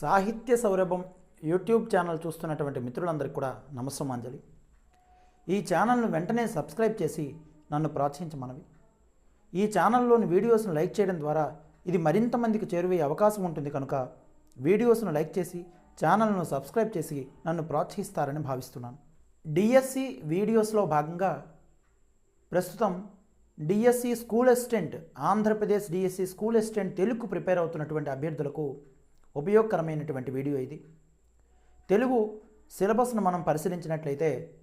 సాహిత్య సౌరభం YouTube channel చూస్తున్నటువంటి మిత్రులందరికీ కూడా నమస్సమాంజలి ఈ ఛానల్ను వెంటనే సబ్స్క్రైబ్ చేసి నన్ను ప్రోత్సహించమనవి. ఈ ఛానల్లోని వీడియోస్ను లైక్ చేయడం ద్వారా ఇది మరింత మందికి చేరువే అవకాశం ఉంటుంది కనుక వీడియోస్ను లైక్ చేసి ఛానల్ను సబ్స్క్రైబ్ చేసి నన్ను ప్రోత్సహిస్తారని భావిస్తున్నాను. డిఎస్సి వీడియోస్లో భాగంగా ప్రస్తుతం DSC school assistant Andhra Pradesh DSC school assistant Telugu prepare అవుతున్నటువంటి అభ్యర్థులకు ఉపయోగకరమైనటువంటి వీడియో ఇది. తెలుగు సిలబస్ను మనం పరిశీలించినట్లయితే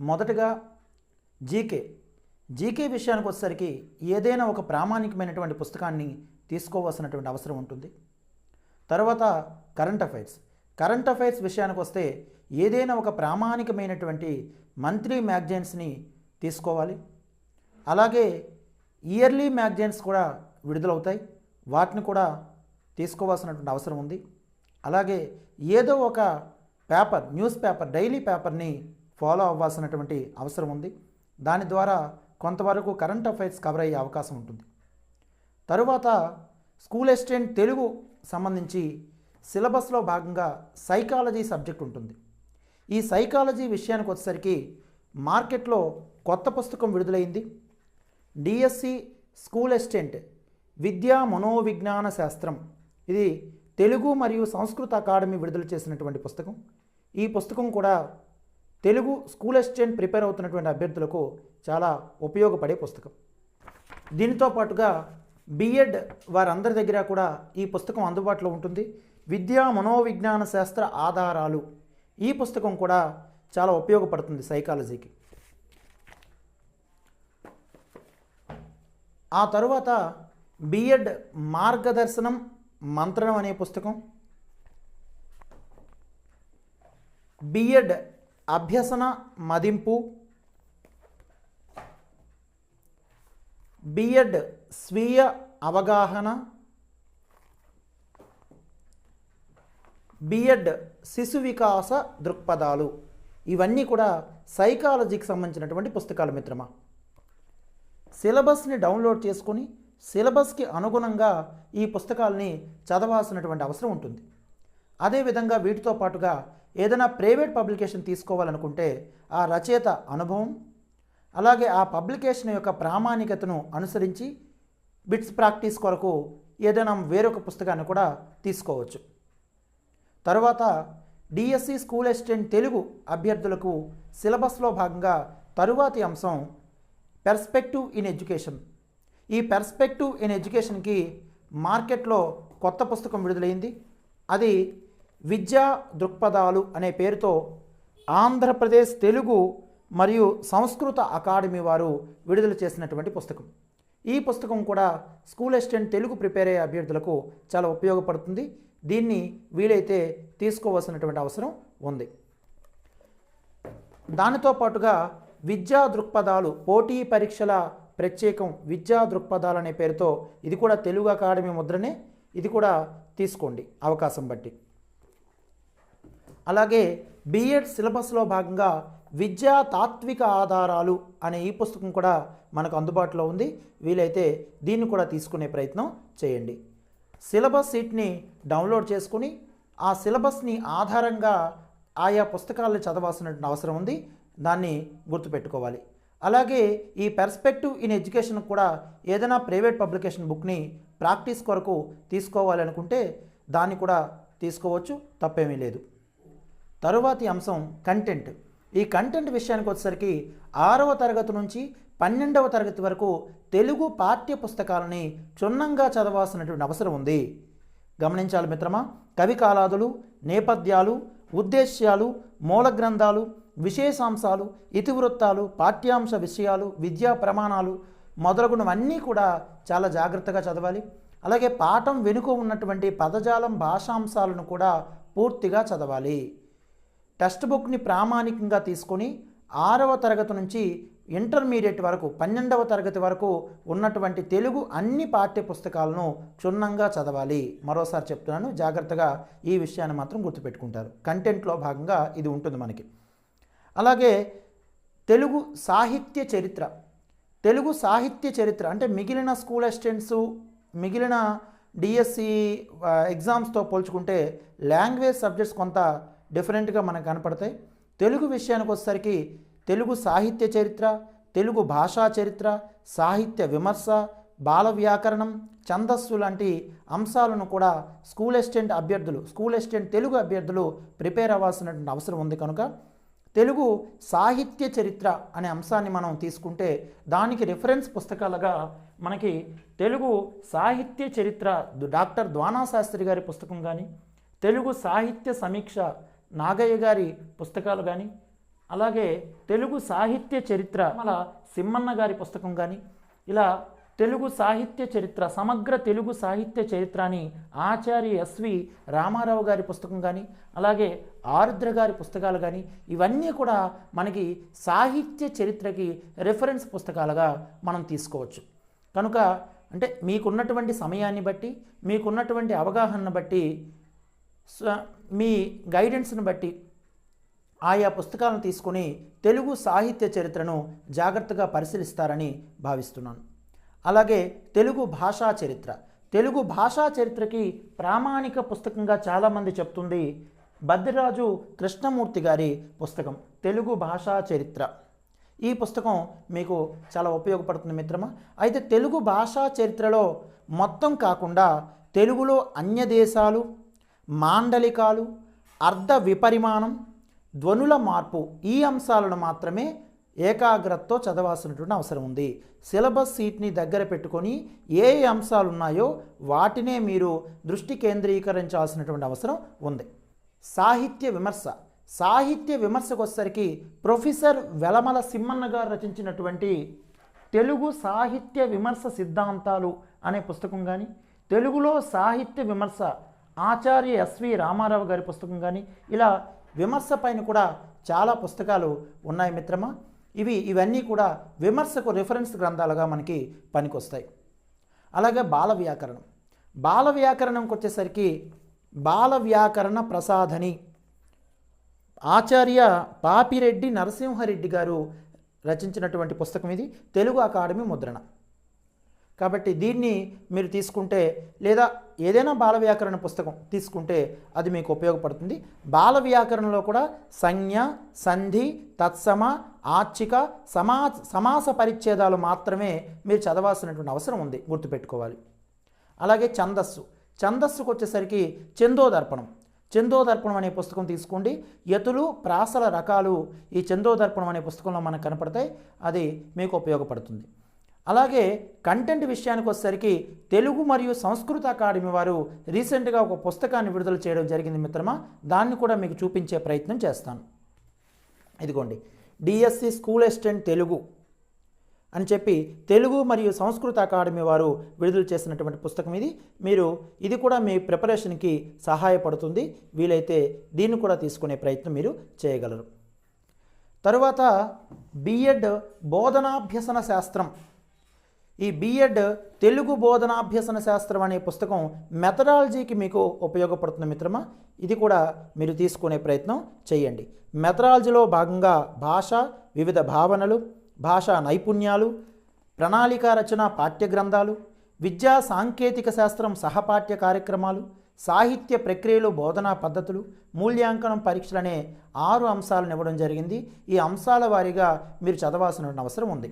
మొదటగా జీకే. జీకే విషయానికి వచ్చేసరికి ఏదైనా ఒక ప్రామాణికమైనటువంటి పుస్తకాన్ని తీసుకోవాల్సినటువంటి అవసరం ఉంటుంది. తర్వాత కరెంట్ అఫైర్స్. కరెంట్ అఫైర్స్ విషయానికి వస్తే ఏదైనా ఒక ప్రామాణికమైనటువంటి మంత్లీ మ్యాగజైన్స్ని తీసుకోవాలి. అలాగే ఇయర్లీ మ్యాగజైన్స్ కూడా విడుదలవుతాయి. వాటిని కూడా తీసుకోవాల్సినటువంటి అవసరం ఉంది. అలాగే ఏదో ఒక పేపర్ న్యూస్ పేపర్ డైలీ పేపర్ని ఫాలో అవ్వాల్సినటువంటి అవసరం ఉంది. దాని ద్వారా కొంతవరకు కరెంట్ అఫైర్స్ కవర్ అయ్యే అవకాశం ఉంటుంది. తరువాత స్కూల్ అసిస్టెంట్ తెలుగు సంబంధించి సిలబస్లో భాగంగా సైకాలజీ సబ్జెక్ట్ ఉంటుంది. ఈ సైకాలజీ విషయానికి వచ్చేసరికి మార్కెట్లో కొత్త పుస్తకం విడుదలైంది. డిఎస్సి స్కూల్ అసిస్టెంట్ విద్యా మనోవిజ్ఞాన శాస్త్రం ఇది తెలుగు మరియు సంస్కృత అకాడమీ విడుదల చేసినటువంటి పుస్తకం. ఈ పుస్తకం కూడా తెలుగు స్కూల్ అసిస్టెంట్ ప్రిపేర్ అవుతున్నటువంటి అభ్యర్థులకు చాలా ఉపయోగపడే పుస్తకం. దీనితో పాటుగా బిఎడ్ వారందరి దగ్గర కూడా ఈ పుస్తకం అందుబాటులో ఉంటుంది. విద్యా మనోవిజ్ఞాన శాస్త్ర ఆధారాలు ఈ పుస్తకం కూడా చాలా ఉపయోగపడుతుంది సైకాలజీకి. ఆ తరువాత బిఎడ్ మార్గదర్శనం మంత్రం అనే పుస్తకం. బిఎడ్ అభ్యసన మదింపు. బిఎడ్ స్వీయ అవగాహన. బిఎడ్ శిశు వికాస దృక్పథాలు. ఇవన్నీ కూడా సైకాలజీకి సంబంధించినటువంటి పుస్తకాలు మిత్రమా. సిలబస్ని డౌన్లోడ్ చేసుకొని సిలబస్కి అనుగుణంగా ఈ పుస్తకాలని చదవాల్సినటువంటి అవసరం ఉంటుంది. అదేవిధంగా వీటితో పాటుగా ఏదైనా ప్రైవేట్ పబ్లికేషన్ తీసుకోవాలనుకుంటే ఆ రచయిత అనుభవం అలాగే ఆ పబ్లికేషన్ యొక్క ప్రామాణికతను అనుసరించి బిట్స్ ప్రాక్టీస్ కొరకు ఏదైనా వేరొక పుస్తకాన్ని కూడా తీసుకోవచ్చు. తర్వాత డిఎస్సి స్కూల్ అసిస్టెంట్ తెలుగు అభ్యర్థులకు సిలబస్లో భాగంగా తరువాతి అంశం పెర్స్పెక్టివ్ ఇన్ ఎడ్యుకేషన్. ఈ పెర్స్పెక్టివ్ ఇన్ ఎడ్యుకేషన్కి మార్కెట్లో కొత్త పుస్తకం విడుదలైంది. అది విద్యా దృక్పథాలు అనే పేరుతో ఆంధ్రప్రదేశ్ తెలుగు మరియు సంస్కృత అకాడమీ వారు విడుదల చేసినటువంటి పుస్తకం. ఈ పుస్తకం కూడా స్కూల్ అసిస్టెంట్ తెలుగు ప్రిపేర్ అయ్యే అభ్యర్థులకు చాలా ఉపయోగపడుతుంది. దీన్ని వీలైతే తీసుకోవాల్సినటువంటి అవసరం ఉంది. దానితో పాటుగా విద్యా దృక్పథాలు పోటీ పరీక్షల ప్రత్యేకం విద్యా దృక్పథాలు అనే పేరుతో ఇది కూడా తెలుగు అకాడమీ ముద్రనే ఇది కూడా తీసుకోండి అవకాశం బట్టి. అలాగే బీఎడ్ సిలబస్లో భాగంగా విద్యా తాత్విక ఆధారాలు అనే ఈ పుస్తకం కూడా మనకు అందుబాటులో ఉంది. వీలైతే దీన్ని కూడా తీసుకునే ప్రయత్నం చేయండి. సిలబస్ సీట్ని డౌన్లోడ్ చేసుకుని ఆ సిలబస్ని ఆధారంగా ఆయా పుస్తకాలను చదవాల్సిన అవసరం ఉంది. దాన్ని గుర్తుపెట్టుకోవాలి. అలాగే ఈ పెర్స్పెక్టివ్ ఇన్ ఎడ్యుకేషన్ కూడా ఏదైనా ప్రైవేట్ పబ్లికేషన్ బుక్ని ప్రాక్టీస్ కొరకు తీసుకోవాలనుకుంటే దాన్ని కూడా తీసుకోవచ్చు తప్పేమీ లేదు. తరువాతి అంశం కంటెంట్ ఈ కంటెంట్ విషయానికి వచ్చేసరికి ఆరవ తరగతి నుంచి పన్నెండవ తరగతి వరకు తెలుగు పాఠ్య పుస్తకాలని క్షుణ్ణంగా చదవాల్సినటువంటి అవసరం ఉంది. గమనించాలి మిత్రమా కవి కాలాదులు నేపథ్యాలు ఉద్దేశ్యాలు మూల గ్రంథాలు విశేషాంశాలు ఇతివృత్తాలు పాఠ్యాంశ విషయాలు విద్యా ప్రమాణాలు మొదలగునవన్నీ కూడా చాలా జాగ్రత్తగా చదవాలి. అలాగే పాఠం వెనుక ఉన్నటువంటి పదజాలం భాషాంశాలను కూడా పూర్తిగా చదవాలి. టెక్స్ట్ బుక్ని ప్రామాణికంగా తీసుకొని ఆరవ తరగతి నుంచి ఇంటర్మీడియట్ వరకు పన్నెండవ తరగతి వరకు ఉన్నటువంటి తెలుగు అన్ని పాఠ్య పుస్తకాలను క్షుణ్ణంగా చదవాలి. మరోసారి చెప్తున్నాను జాగ్రత్తగా ఈ విషయాన్ని మాత్రం గుర్తుపెట్టుకుంటారు. కంటెంట్లో భాగంగా ఇది ఉంటుంది మనకి. అలాగే తెలుగు సాహిత్య చరిత్ర. తెలుగు సాహిత్య చరిత్ర అంటే మిగిలిన స్కూల్ అసిస్టెంట్స్ మిగిలిన డిఎస్సి ఎగ్జామ్స్తో పోల్చుకుంటే లాంగ్వేజ్ సబ్జెక్ట్స్ కొంత డిఫరెంట్గా మనకు కనపడతాయి. తెలుగు విషయానికి వచ్చేసరికి తెలుగు సాహిత్య చరిత్ర తెలుగు భాషా చరిత్ర సాహిత్య విమర్శ బాల వ్యాకరణం ఛందస్సు లాంటి అంశాలను కూడా స్కూల్ అసిస్టెంట్ అభ్యర్థులు స్కూల్ అసిస్టెంట్ తెలుగు అభ్యర్థులు ప్రిపేర్ అవ్వాల్సినటువంటి అవసరం ఉంది కనుక తెలుగు సాహిత్య చరిత్ర అనే అంశాన్ని మనం తీసుకుంటే దానికి రిఫరెన్స్ పుస్తకాలుగా మనకి తెలుగు సాహిత్య చరిత్ర డాక్టర్ ద్వానా శాస్త్రి గారి పుస్తకం కానీ తెలుగు సాహిత్య సమీక్ష నాగయ్య గారి పుస్తకాలు కానీ అలాగే తెలుగు సాహిత్య చరిత్ర అలా సిమ్మన్న గారి పుస్తకం కానీ ఇలా తెలుగు సాహిత్య చరిత్ర సమగ్ర తెలుగు సాహిత్య చరిత్ర అని ఆచార్య ఎస్వి రామారావు గారి పుస్తకం కానీ అలాగే ఆరుద్ర గారి పుస్తకాలు కానీ ఇవన్నీ కూడా మనకి సాహిత్య చరిత్రకి రిఫరెన్స్ పుస్తకాలుగా మనం తీసుకోవచ్చు. కనుక అంటే మీకున్నటువంటి సమయాన్ని బట్టి మీకున్నటువంటి అవగాహనను బట్టి మీ గైడెన్స్ని బట్టి ఆయా పుస్తకాలను తీసుకొని తెలుగు సాహిత్య చరిత్రను జాగ్రత్తగా పరిశీలిస్తారని భావిస్తున్నాను. అలాగే తెలుగు భాషా చరిత్ర. తెలుగు భాషా చరిత్రకి ప్రామాణిక పుస్తకంగా చాలామంది చెప్తుంది బద్రిరాజు కృష్ణమూర్తి గారి పుస్తకం తెలుగు భాషా చరిత్ర. ఈ పుస్తకం మీకు చాలా ఉపయోగపడుతుంది మిత్రమా. అయితే తెలుగు భాషా చరిత్రలో మొత్తం కాకుండా తెలుగులో అన్య దేశాలు మాండలికాలు అర్ధ విపరిమాణం ధ్వనుల మార్పు ఈ అంశాలను మాత్రమే ఏకాగ్రతతో చదవాల్సినటువంటి అవసరం ఉంది. సిలబస్ సీట్ని దగ్గర పెట్టుకొని ఏ ఏ అంశాలు ఉన్నాయో వాటినే మీరు దృష్టి కేంద్రీకరించాల్సినటువంటి అవసరం ఉంది. సాహిత్య విమర్శ. సాహిత్య విమర్శకు వచ్చేసరికి ప్రొఫెసర్ వెలమల సిమ్మన్న గారు రచించినటువంటి తెలుగు సాహిత్య విమర్శ సిద్ధాంతాలు అనే పుస్తకం కానీ తెలుగులో సాహిత్య విమర్శ ఆచార్య ఎస్వి రామారావు గారి పుస్తకం కానీ ఇలా విమర్శ పైన కూడా చాలా పుస్తకాలు ఉన్నాయి మిత్రమా. ఇవి ఇవన్నీ కూడా విమర్శకు రిఫరెన్స్ గ్రంథాలుగా మనకి పనికొస్తాయి. అలాగే బాల వ్యాకరణం. బాల వ్యాకరణంకి వచ్చేసరికి బాల వ్యాకరణ ప్రసాదని ఆచార్య పాపిరెడ్డి నరసింహారెడ్డి గారు రచించినటువంటి పుస్తకం ఇది తెలుగు అకాడమీ ముద్రణ. కాబట్టి దీన్ని మీరు తీసుకుంటే లేదా ఏదైనా బాల వ్యాకరణ పుస్తకం తీసుకుంటే అది మీకు ఉపయోగపడుతుంది. బాల వ్యాకరణలో కూడా సంజ్ఞ సంధి తత్సమ ఆర్చిక సమా సమాస పరిచ్ఛేదాలు మాత్రమే మీరు చదవాల్సినటువంటి అవసరం ఉంది గుర్తుపెట్టుకోవాలి. అలాగే ఛందస్సు. ఛందస్సుకు వచ్చేసరికి చందోదర్పణం. చందోదర్పణం అనే పుస్తకం తీసుకోండి. యతులు ప్రాసల రకాలు ఈ చందోదర్పణం అనే పుస్తకంలో మనకు కనపడతాయి. అది మీకు ఉపయోగపడుతుంది. అలాగే కంటెంట్ విషయానికి వచ్చేసరికి తెలుగు మరియు సంస్కృత అకాడమీ వారు రీసెంట్గా ఒక పుస్తకాన్ని విడుదల చేయడం జరిగింది మిత్రమా. దాన్ని కూడా మీకు చూపించే ప్రయత్నం చేస్తాను. ఇదిగోండి. డిఎస్సి స్కూల్ అసిస్టెంట్ తెలుగు అని చెప్పి తెలుగు మరియు సంస్కృత అకాడమీ వారు విడుదల చేసినటువంటి పుస్తకం ఇది. మీరు ఇది కూడా మీ ప్రిపరేషన్కి సహాయపడుతుంది. వీలైతే దీన్ని కూడా తీసుకునే ప్రయత్నం మీరు చేయగలరు. తరువాత బిఎడ్ బోధనాభ్యసన శాస్త్రం. ఈ బిఎడ్ తెలుగు బోధనాభ్యసన శాస్త్రం అనే పుస్తకం మెథడాలజీకి మీకు ఉపయోగపడుతుంది మిత్రమా? ఇది కూడా మీరు తీసుకునే ప్రయత్నం చేయండి. మెథడాలజీలో భాగంగా భాష వివిధ భావనలు భాషా నైపుణ్యాలు ప్రణాళిక రచన పాఠ్య గ్రంథాలు విద్యా సాంకేతిక శాస్త్రం సహపాఠ్య కార్యక్రమాలు సాహిత్య ప్రక్రియలు బోధనా పద్ధతులు మూల్యాంకనం పరీక్షలనే ఆరు అంశాలను ఇవ్వడం జరిగింది. ఈ అంశాల వారీగా మీరు చదవాల్సిన అవసరం ఉంది.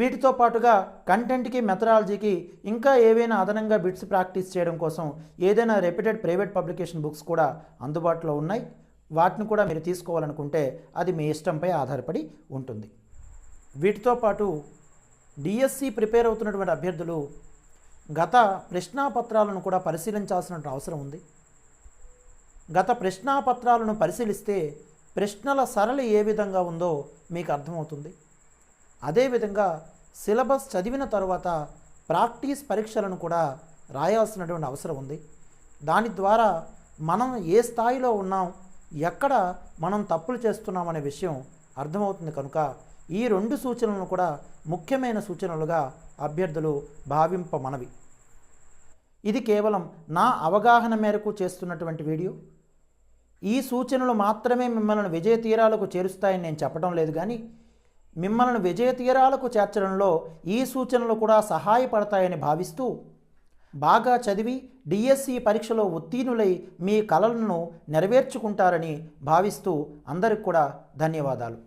వీటితో పాటుగా కంటెంట్కి మెథడాలజీకి ఇంకా ఏవైనా అదనంగా బిట్స్ ప్రాక్టీస్ చేయడం కోసం ఏదైనా రెప్యూటెడ్ ప్రైవేట్ పబ్లికేషన్ బుక్స్ కూడా అందుబాటులో ఉన్నాయి. వాటిని కూడా మీరు తీసుకోవాలనుకుంటే అది మీ ఇష్టంపై ఆధారపడి ఉంటుంది. వీటితో పాటు డిఎస్సి ప్రిపేర్ అవుతున్నటువంటి అభ్యర్థులు గత ప్రశ్నాపత్రాలను కూడా పరిశీలించాల్సిన అవసరం ఉంది. గత ప్రశ్నాపత్రాలను పరిశీలిస్తే ప్రశ్నల సరళి ఏ విధంగా ఉందో మీకు అర్థమవుతుంది. అదేవిధంగా సిలబస్ చదివిన తర్వాత ప్రాక్టీస్ పరీక్షలను కూడా రాయాల్సినటువంటి అవసరం ఉంది. దాని ద్వారా మనం ఏ స్థాయిలో ఉన్నాం ఎక్కడ మనం తప్పులు చేస్తున్నాం అనే విషయం అర్థమవుతుంది కనుక ఈ రెండు సూచనలను కూడా ముఖ్యమైన సూచనలుగా అభ్యర్థులు భావింప మనవి ఇది కేవలం నా అవగాహన మేరకు చేస్తున్నటువంటి వీడియో. ఈ సూచనలు మాత్రమే మిమ్మల్ని విజయ తీరాలకు చేరుస్తాయని నేను చెప్పడం లేదు కానీ మిమ్మల్ని విజయ తీరాలకు చేర్చడంలో ఈ సూచనలు కూడా సహాయపడతాయని భావిస్తూ బాగా చదివి డిఎస్సి పరీక్షలో ఉత్తీర్ణులై మీ కలలను నెరవేర్చుకుంటారని భావిస్తూ అందరికి కూడా ధన్యవాదాలు.